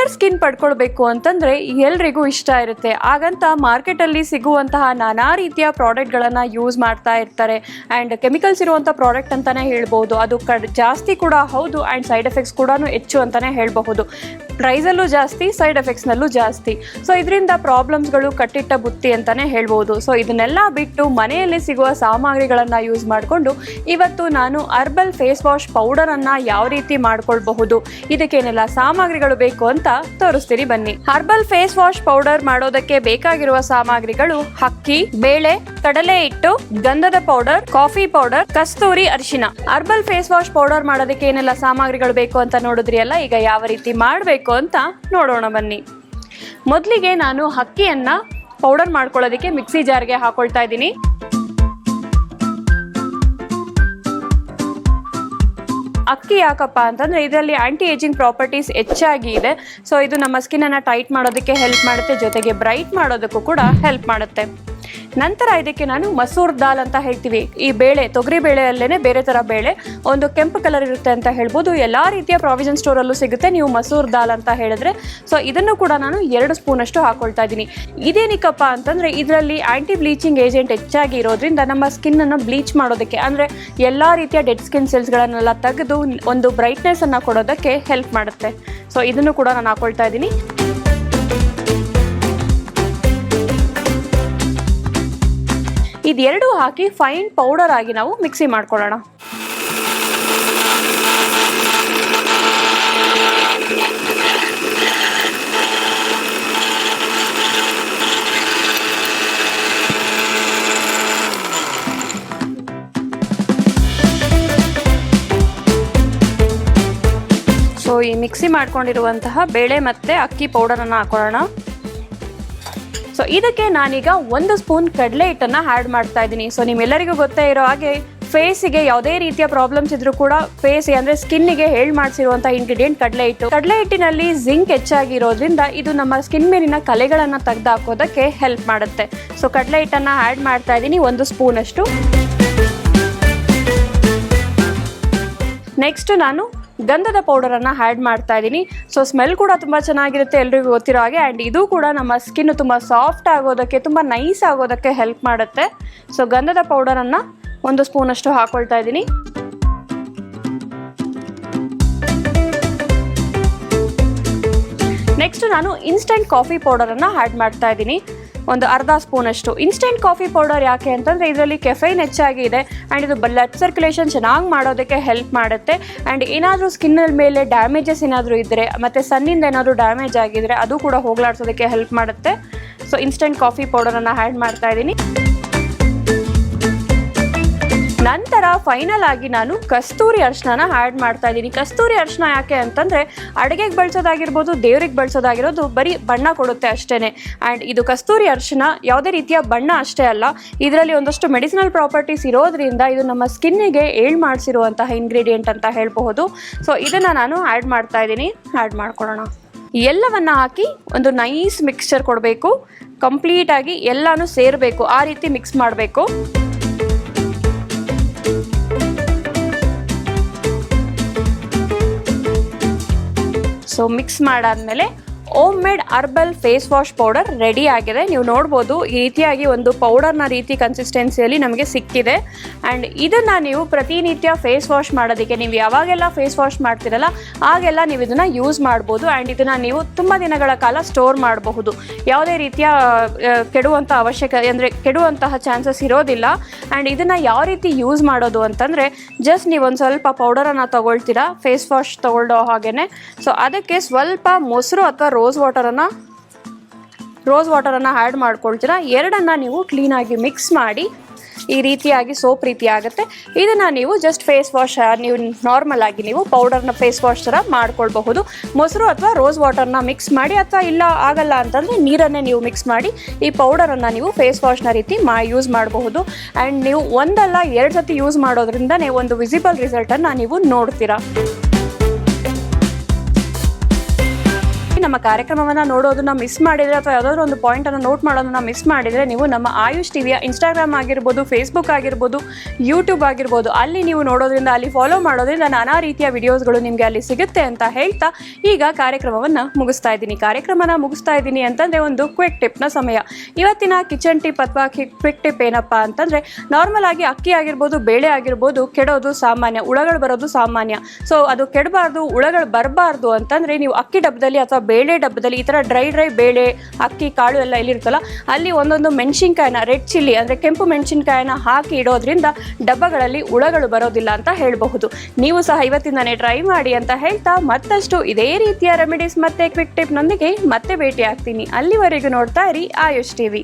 Clear skin ಪಡ್ಕೊಳ್ಬೇಕು ಅಂತಂದ್ರೆ ಎಲ್ರಿಗೂ ಇಷ್ಟ ಇರುತ್ತೆ. ಹಾಗಂತ ಮಾರ್ಕೆಟಲ್ಲಿ ಸಿಗುವಂತಹ ನಾನಾ ರೀತಿಯ ಪ್ರಾಡಕ್ಟ್ಗಳನ್ನು ಯೂಸ್ ಮಾಡ್ತಾ ಇರ್ತಾರೆ. ಆ್ಯಂಡ್ ಕೆಮಿಕಲ್ಸ್ ಇರುವಂಥ ಪ್ರಾಡಕ್ಟ್ ಅಂತಲೇ ಹೇಳ್ಬೋದು. ಅದು ಕಡ್, ಜಾಸ್ತಿ ಕೂಡ ಹೌದು ಆ್ಯಂಡ್ ಸೈಡ್ ಎಫೆಕ್ಟ್ಸ್ ಕೂಡ ಹೆಚ್ಚು ಅಂತಲೇ ಹೇಳಬಹುದು. ಪ್ರೈಸಲ್ಲೂ ಜಾಸ್ತಿ ಸೈಡ್ ಎಫೆಕ್ಟ್ಸ್ನಲ್ಲೂ ಜಾಸ್ತಿ. ಸೊ ಇದರಿಂದ ಪ್ರಾಬ್ಲಮ್ಸ್ಗಳು ಕಟ್ಟಿಟ್ಟ ಬುತ್ತಿ ಅಂತಲೇ ಹೇಳ್ಬೋದು. ಸೊ ಇದನ್ನೆಲ್ಲ ಬಿಟ್ಟು ಮನೆಯಲ್ಲಿ ಸಿಗುವ ಸಾಮಗ್ರಿಗಳನ್ನು ಯೂಸ್ ಮಾಡಿಕೊಂಡು ಇವತ್ತು ನಾನು ಅರ್ಬಲ್ ಫೇಸ್ ವಾಶ್ ಪೌಡರನ್ನು ಯಾವ ರೀತಿ ಮಾಡ್ಕೊಳ್ಬಹುದು, ಇದಕ್ಕೇನೆಲ್ಲ ಸಾಮಗ್ರಿಗಳು ಬೇಕು ಅಂತ ತೋರಿಸ್ತೀನಿ ಬನ್ನಿ. ಹರ್ಬಲ್ ಫೇಸ್ ವಾಶ್ ಪೌಡರ್ ಮಾಡೋದಕ್ಕೆ ಬೇಕಾಗಿರುವ ಸಾಮಗ್ರಿಗಳು ಅಕ್ಕಿ, ಬೇಳೆ, ಕಡಲೆ ಹಿಟ್ಟು, ಗಂಧದ ಪೌಡರ್ ಕಾಫಿ ಪೌಡರ್ ಕಸ್ತೂರಿ ಅರಿಶಿನ. ಹರ್ಬಲ್ ಫೇಸ್ ವಾಶ್ ಪೌಡರ್ ಮಾಡೋದಕ್ಕೆ ಏನೆಲ್ಲ ಸಾಮಗ್ರಿಗಳು ಬೇಕು ಅಂತ ನೋಡಿದ್ರಿ ಅಲ್ಲ, ಈಗ ಯಾವ ರೀತಿ ಮಾಡಬೇಕು? ಅಂತ ನೋಡೋಣ ಬನ್ನಿ. ಮೊದಲಿಗೆ ನಾನು ಅಕ್ಕಿಯನ್ನು ಪೌಡರ್ ಮಾಡ್ಕೊಳ್ಳೋದಕ್ಕೆ ಮಿಕ್ಸಿ ಜಾರ್ಗೆ ಹಾಕೊಳ್ತಾ ಇದ್ದೀನಿ. ಅಕ್ಕಿ ಯಾಕಪ್ಪ ಅಂತಂದ್ರೆ ಇದರಲ್ಲಿ ಆ್ಯಂಟಿ ಏಜಿಂಗ್ ಪ್ರಾಪರ್ಟೀಸ್ ಹೆಚ್ಚಾಗಿ ಇದೆ. ಸೊ ಇದು ನಮ್ಮ ಸ್ಕಿನ್ನನ್ನು ಟೈಟ್ ಮಾಡೋದಕ್ಕೆ ಹೆಲ್ಪ್ ಮಾಡುತ್ತೆ, ಜೊತೆಗೆ ಬ್ರೈಟ್ ಮಾಡೋದಕ್ಕೂ ಕೂಡ ಹೆಲ್ಪ್ ಮಾಡುತ್ತೆ. ನಂತರ ಇದಕ್ಕೆ ನಾನು ಮಸೂರ್ ದಾಲ್ ಅಂತ ಹೇಳ್ತೀವಿ. ಈ ಬೇಳೆ, ತೊಗರಿ ಬೇಳೆಯಲ್ಲೇನೆ ಬೇರೆ ತರ ಬೇಳೆ, ಒಂದು ಕೆಂಪು ಕಲರ್ ಇರುತ್ತೆ ಅಂತ ಹೇಳ್ಬೋದು. ಎಲ್ಲಾ ರೀತಿಯ ಪ್ರಾವಿಷನ್ ಸ್ಟೋರಲ್ಲೂ ಸಿಗುತ್ತೆ. ನೀವು ಮಸೂರ್ ದಾಲ್ ಅಂತ ಹೇಳಿದ್ರೆ. ಸೊ ಇದನ್ನು ಕೂಡ ನಾನು ಎರಡು ಸ್ಪೂನ್ ಅಷ್ಟು ಹಾಕೊಳ್ತಾ ಇದ್ದೀನಿ. ಇದೇನಿಕಪ್ಪ ಅಂತಂದ್ರೆ, ಇದರಲ್ಲಿ ಆಂಟಿ ಬ್ಲೀಚಿಂಗ್ ಏಜೆಂಟ್ ಹೆಚ್ಚಾಗಿ ಇರೋದ್ರಿಂದ ನಮ್ಮ ಸ್ಕಿನ್ ಅನ್ನು ಬ್ಲೀಚ್ ಮಾಡೋದಕ್ಕೆ, ಅಂದ್ರೆ ಎಲ್ಲಾ ರೀತಿಯ ಡೆಡ್ ಸ್ಕಿನ್ ಸೆಲ್ಸ್ಗಳನ್ನೆಲ್ಲ ತೆಗೆದು ಒಂದು ಬ್ರೈಟ್ನೆಸ್ ಅನ್ನ ಕೊಡೋದಕ್ಕೆ ಹೆಲ್ಪ್ ಮಾಡುತ್ತೆ. ಸೊ ಇದನ್ನು ಕೂಡ ನಾನು ಹಾಕೊಳ್ತಾ ಇದ್ದೀನಿ. ಇದೆರಡು ಹಾಕಿ ಫೈನ್ ಪೌಡರ್ ಆಗಿ ನಾವು ಮಿಕ್ಸಿ ಮಾಡ್ಕೊಳ್ಳೋಣ. ಸೊ ಈ ಮಿಕ್ಸಿ ಮಾಡ್ಕೊಂಡಿರುವಂತಹ ಬೇಳೆ ಮತ್ತೆ ಅಕ್ಕಿ ಪೌಡರನ್ನು ಹಾಕೊಳ್ಳೋಣ. ಸೊ ಇದಕ್ಕೆ ನಾನೀಗ ಒಂದು ಸ್ಪೂನ್ ಕಡಲೆ ಹಿಟ್ಟನ್ನು ಆ್ಯಡ್ ಮಾಡ್ತಾ ಇದ್ದೀನಿ. ಸೊ ನಿಮ್ಮೆಲ್ಲರಿಗೂ ಗೊತ್ತೇ ಇರೋ ಹಾಗೆ ಫೇಸಿಗೆ ಯಾವುದೇ ರೀತಿಯ ಪ್ರಾಬ್ಲಮ್ಸ್ ಇದ್ರೂ ಕೂಡ ಫೇಸ್ ಅಂದರೆ ಸ್ಕಿನ್ನಿಗೆ ಹೇಳಿ ಮಾಡಿಸಿರುವಂಥ ಇಂಗ್ರೀಡಿಯೆಂಟ್ ಕಡಲೆ ಹಿಟ್ಟು. ಕಡಲೆ ಹಿಟ್ಟಿನಲ್ಲಿ ಜಿಂಕ್ ಹೆಚ್ಚಾಗಿರೋದ್ರಿಂದ ಇದು ನಮ್ಮ ಸ್ಕಿನ್ ಮೇಲಿನ ಕಲೆಗಳನ್ನು ತೆಗೆದುಹಾಕೋದಕ್ಕೆ ಹೆಲ್ಪ್ ಮಾಡುತ್ತೆ. ಸೊ ಕಡಲೆ ಹಿಟ್ಟನ್ನು ಆ್ಯಡ್ ಮಾಡ್ತಾ ಇದ್ದೀನಿ. ಒಂದು ಸ್ಪೂನ್ ಅಷ್ಟು ನೆಕ್ಸ್ಟ್ ನಾನು ಗಂಧದ ಪೌಡರನ್ನು ಆ್ಯಡ್ ಮಾಡ್ತಾ ಇದ್ದೀನಿ. ಸೊ ಸ್ಮೆಲ್ ಕೂಡ ತುಂಬ ಚೆನ್ನಾಗಿರುತ್ತೆ ಎಲ್ರಿಗೂ ಗೊತ್ತಿರೋ ಹಾಗೆ. ಆ್ಯಂಡ್ ಇದು ಕೂಡ ನಮ್ಮ ಸ್ಕಿನ್ ತುಂಬ ಸಾಫ್ಟ್ ಆಗೋದಕ್ಕೆ, ತುಂಬ ನೈಸ್ ಆಗೋದಕ್ಕೆ ಹೆಲ್ಪ್ ಮಾಡುತ್ತೆ. ಸೊ ಗಂಧದ ಪೌಡರನ್ನು ಒಂದು ಸ್ಪೂನಷ್ಟು ಹಾಕೊಳ್ತಾ ಇದ್ದೀನಿ. ನೆಕ್ಸ್ಟ್ ನಾನು ಇನ್ಸ್ಟೆಂಟ್ ಕಾಫಿ ಪೌಡರನ್ನು ಆ್ಯಡ್ ಮಾಡ್ತಾ ಇದ್ದೀನಿ. ಒಂದು ಅರ್ಧ ಸ್ಪೂನಷ್ಟು ಇನ್ಸ್ಟೆಂಟ್ ಕಾಫಿ ಪೌಡರ್ ಯಾಕೆ ಅಂತಂದರೆ ಇದರಲ್ಲಿ ಕೆಫೈನ್ ಹೆಚ್ಚಾಗಿ ಇದೆ ಆ್ಯಂಡ್ ಇದು ಬ್ಲಡ್ ಸರ್ಕ್ಯುಲೇಷನ್ ಚೆನ್ನಾಗಿ ಮಾಡೋದಕ್ಕೆ ಹೆಲ್ಪ್ ಮಾಡುತ್ತೆ. ಆ್ಯಂಡ್ ಏನಾದರೂ ಸ್ಕಿನ್ನಲ್ಲಿ ಮೇಲೆ ಡ್ಯಾಮೇಜಸ್ ಏನಾದರೂ ಇದ್ದರೆ ಮತ್ತು ಸನ್ನಿಂದ ಏನಾದರೂ ಡ್ಯಾಮೇಜ್ ಆಗಿದ್ರೆ ಅದು ಕೂಡ ಹೋಗ್ಲಾಡ್ಸೋದಕ್ಕೆ ಹೆಲ್ಪ್ ಮಾಡುತ್ತೆ. ಸೊ ಇನ್ಸ್ಟೆಂಟ್ ಕಾಫಿ ಪೌಡರನ್ನು ಆ್ಯಡ್ ಮಾಡ್ತಾ ಇದ್ದೀನಿ. ನಂತರ ಫೈನಲ್ ಆಗಿ ನಾನು ಕಸ್ತೂರಿ ಅರ್ಶನ ಆ್ಯಡ್ ಮಾಡ್ತಾ ಇದ್ದೀನಿ. ಕಸ್ತೂರಿ ಅರ್ಶನ ಯಾಕೆ ಅಂತಂದರೆ ಅಡುಗೆಗೆ ಬಳಸೋದಾಗಿರ್ಬೋದು, ದೇವ್ರಿಗೆ ಬಳಸೋದಾಗಿರೋದು ಬರೀ ಬಣ್ಣ ಕೊಡುತ್ತೆ ಅಷ್ಟೇ ಆ್ಯಂಡ್ ಇದು ಕಸ್ತೂರಿ ಅರ್ಶನ ಯಾವುದೇ ರೀತಿಯ ಬಣ್ಣ ಅಷ್ಟೇ ಅಲ್ಲ, ಇದರಲ್ಲಿ ಒಂದಷ್ಟು ಮೆಡಿಸಿನಲ್ ಪ್ರಾಪರ್ಟೀಸ್ ಇರೋದ್ರಿಂದ ಇದು ನಮ್ಮ ಸ್ಕಿನ್ನಿಗೆ ಏಳ್ ಮಾಡಿಸಿರುವಂತಹ ಇಂಗ್ರೀಡಿಯೆಂಟ್ ಅಂತ ಹೇಳಬಹುದು. ಸೊ ಇದನ್ನು ನಾನು ಆ್ಯಡ್ ಮಾಡ್ತಾ ಇದ್ದೀನಿ. ಆ್ಯಡ್ ಮಾಡ್ಕೊಳ್ಳೋಣ. ಎಲ್ಲವನ್ನು ಹಾಕಿ ಒಂದು ನೈಸ್ ಮಿಕ್ಸ್ಚರ್ ಕೊಡಬೇಕು. ಕಂಪ್ಲೀಟಾಗಿ ಎಲ್ಲನೂ ಸೇರಬೇಕು. ಆ ರೀತಿ ಮಿಕ್ಸ್ ಮಾಡಬೇಕು. ಸೊ ಮಿಕ್ಸ್ ಮಾಡಾದ್ಮೇಲೆ home made herbal face wash powder ready ಆಗಿದೆ. ನೀವು ನೋಡ್ಬೋದು, ಈ ರೀತಿಯಾಗಿ ಒಂದು ಪೌಡರ್ನ ರೀತಿ ಕನ್ಸಿಸ್ಟೆನ್ಸಿಯಲ್ಲಿ ನಮಗೆ ಸಿಕ್ಕಿದೆ. ಆ್ಯಂಡ್ ಇದನ್ನು ನೀವು ಪ್ರತಿನಿತ್ಯ ಫೇಸ್ ವಾಶ್ ಮಾಡೋದಕ್ಕೆ, ನೀವು ಯಾವಾಗೆಲ್ಲ ಫೇಸ್ ವಾಶ್ ಮಾಡ್ತಿರಲ್ಲ, ಆಗೆಲ್ಲ ನೀವು ಇದನ್ನು ಯೂಸ್ ಮಾಡ್ಬೋದು. ಆ್ಯಂಡ್ ಇದನ್ನು ನೀವು ತುಂಬ ದಿನಗಳ ಕಾಲ ಸ್ಟೋರ್ ಮಾಡಬಹುದು. ಯಾವುದೇ ರೀತಿಯ ಕೆಡುವಂಥ ಅವಶ್ಯಕ, ಅಂದರೆ ಕೆಡುವಂತಹ ಚಾನ್ಸಸ್ ಇರೋದಿಲ್ಲ. ಆ್ಯಂಡ್ ಇದನ್ನು ಯಾವ ರೀತಿ ಯೂಸ್ ಮಾಡೋದು ಅಂತಂದರೆ ಜಸ್ಟ್ ನೀವು ಒಂದು ಸ್ವಲ್ಪ ಪೌಡರನ್ನು ತಗೊಳ್ತೀರಾ ಫೇಸ್ ವಾಶ್ ತಗೊಳ್ಳೋ ಹಾಗೇ ಸೊ ಅದಕ್ಕೆ ಸ್ವಲ್ಪ ಮೊಸರು ಅಥವಾ ರೋಸ್ ವಾಟರನ್ನು ರೋಸ್ ವಾಟರನ್ನು ಆ್ಯಡ್ ಮಾಡ್ಕೊಳ್ತೀರಾ? ಎರಡನ್ನು ನೀವು ಕ್ಲೀನಾಗಿ ಮಿಕ್ಸ್ ಮಾಡಿ, ಈ ರೀತಿಯಾಗಿ ಸೋಪ್ ರೀತಿ ಆಗುತ್ತೆ. ಇದನ್ನು ನೀವು ಜಸ್ಟ್ ಫೇಸ್ ವಾಶ್ ನೀವು ನಾರ್ಮಲ್ ಆಗಿ ನೀವು ಪೌಡರ್ನ ಫೇಸ್ ವಾಶ್ ಥರ ಮಾಡ್ಕೊಳ್ಬಹುದು. ಮೊಸರು ಅಥವಾ ರೋಸ್ ವಾಟರ್ನ ಮಿಕ್ಸ್ ಮಾಡಿ, ಅಥವಾ ಇಲ್ಲ ಆಗಲ್ಲ ಅಂತಂದರೆ ನೀರನ್ನೇ ನೀವು ಮಿಕ್ಸ್ ಮಾಡಿ, ಈ ಪೌಡರನ್ನು ನೀವು ಫೇಸ್ ವಾಶ್ನ ರೀತಿ ಮಾ ಯೂಸ್ ಮಾಡಬಹುದು. ಆ್ಯಂಡ್ ನೀವು ಒಂದಲ್ಲ ಎರಡು ಸತಿ ಯೂಸ್ ಮಾಡೋದ್ರಿಂದನೇ ಒಂದು ವಿಸಿಬಲ್ ರಿಸಲ್ಟನ್ನು ನೀವು ನೋಡ್ತೀರಾ. ನಮ್ಮ ಕಾರ್ಯಕ್ರಮವನ್ನು ನೋಡೋದನ್ನ ಮಿಸ್ ಮಾಡಿದರೆ ಅಥವಾ ಯಾವುದಾದ್ರೂ ಒಂದು ಪಾಯಿಂಟನ್ನು ನೋಟ್ ಮಾಡೋದನ್ನ ಮಿಸ್ ಮಾಡಿದರೆ ನೀವು ನಮ್ಮ ಆಯುಷ್ ಟಿವಿಯ ಇನ್ಸ್ಟಾಗ್ರಾಮ್ ಆಗಿರ್ಬೋದು ಫೇಸ್ಬುಕ್ ಆಗಿರ್ಬೋದು ಯೂಟ್ಯೂಬ್ ಆಗಿರ್ಬೋದು, ಅಲ್ಲಿ ನೀವು ನೋಡೋದ್ರಿಂದ, ಅಲ್ಲಿ ಫಾಲೋ ಮಾಡೋದ್ರಿಂದ ನಾನಾ ರೀತಿಯ ವಿಡಿಯೋಸ್ಗಳು ನಿಮಗೆ ಅಲ್ಲಿ ಸಿಗುತ್ತೆ ಅಂತ ಹೇಳ್ತಾ ಈಗ ಕಾರ್ಯಕ್ರಮವನ್ನು ಮುಗಿಸ್ತಾ ಇದ್ದೀನಿ. ಕಾರ್ಯಕ್ರಮನ ಮುಗಿಸ್ತಾ ಇದ್ದೀನಿ ಅಂತಂದರೆ ಒಂದು ಕ್ವಿಕ್ ಟಿಪ್ನ ಸಮಯ. ಇವತ್ತಿನ ಕಿಚನ್ ಟಿಪ್ ಅಥವಾ ಕ್ವಿಕ್ ಟಿಪ್ ಏನಪ್ಪ ಅಂತಂದರೆ ನಾರ್ಮಲ್ ಆಗಿ ಅಕ್ಕಿ ಆಗಿರ್ಬೋದು, ಬೇಳೆ ಆಗಿರ್ಬೋದು, ಕೆಡೋದು ಸಾಮಾನ್ಯ, ಹುಳಗಳು ಬರೋದು ಸಾಮಾನ್ಯ. ಸೊ ಅದು ಕೆಡಬಾರ್ದು, ಹುಳಗಳು ಬರಬಾರ್ದು ಅಂತಂದರೆ ನೀವು ಅಕ್ಕಿ ಡಬ್ಬದಲ್ಲಿ ಅಥವಾ ಬೇಳೆ ಡಬ್ಬದಲ್ಲಿ ಈ ಥರ ಡ್ರೈ ಡ್ರೈ ಬೇಳೆ, ಅಕ್ಕಿ, ಕಾಳು ಎಲ್ಲ ಎಲ್ಲಿರ್ತಲ್ಲ ಅಲ್ಲಿ ಒಂದೊಂದು ಮೆಣಸಿನ್ಕಾಯಿನ, ರೆಡ್ ಚಿಲ್ಲಿ ಅಂದರೆ ಕೆಂಪು ಮೆಣಸಿನ್ಕಾಯಿನ ಹಾಕಿ ಇಡೋದ್ರಿಂದ ಡಬ್ಬಗಳಲ್ಲಿ ಹುಳಗಳು ಬರೋದಿಲ್ಲ ಅಂತ ಹೇಳಬಹುದು. ನೀವು ಸಹ ಇವತ್ತಿಂದನೇ ಟ್ರೈ ಮಾಡಿ ಅಂತ ಹೇಳ್ತಾ ಮತ್ತಷ್ಟು ಇದೇ ರೀತಿಯ ರೆಮಿಡೀಸ್ ಮತ್ತೆ ಕ್ವಿಕ್ ಟಿಪ್ನೊಂದಿಗೆ ಮತ್ತೆ ಭೇಟಿ ಆಗ್ತೀನಿ ಅಲ್ಲಿವರೆಗೂ ನೋಡ್ತಾ ಇರಿ ಆಯುಷ್ ಟಿವಿ.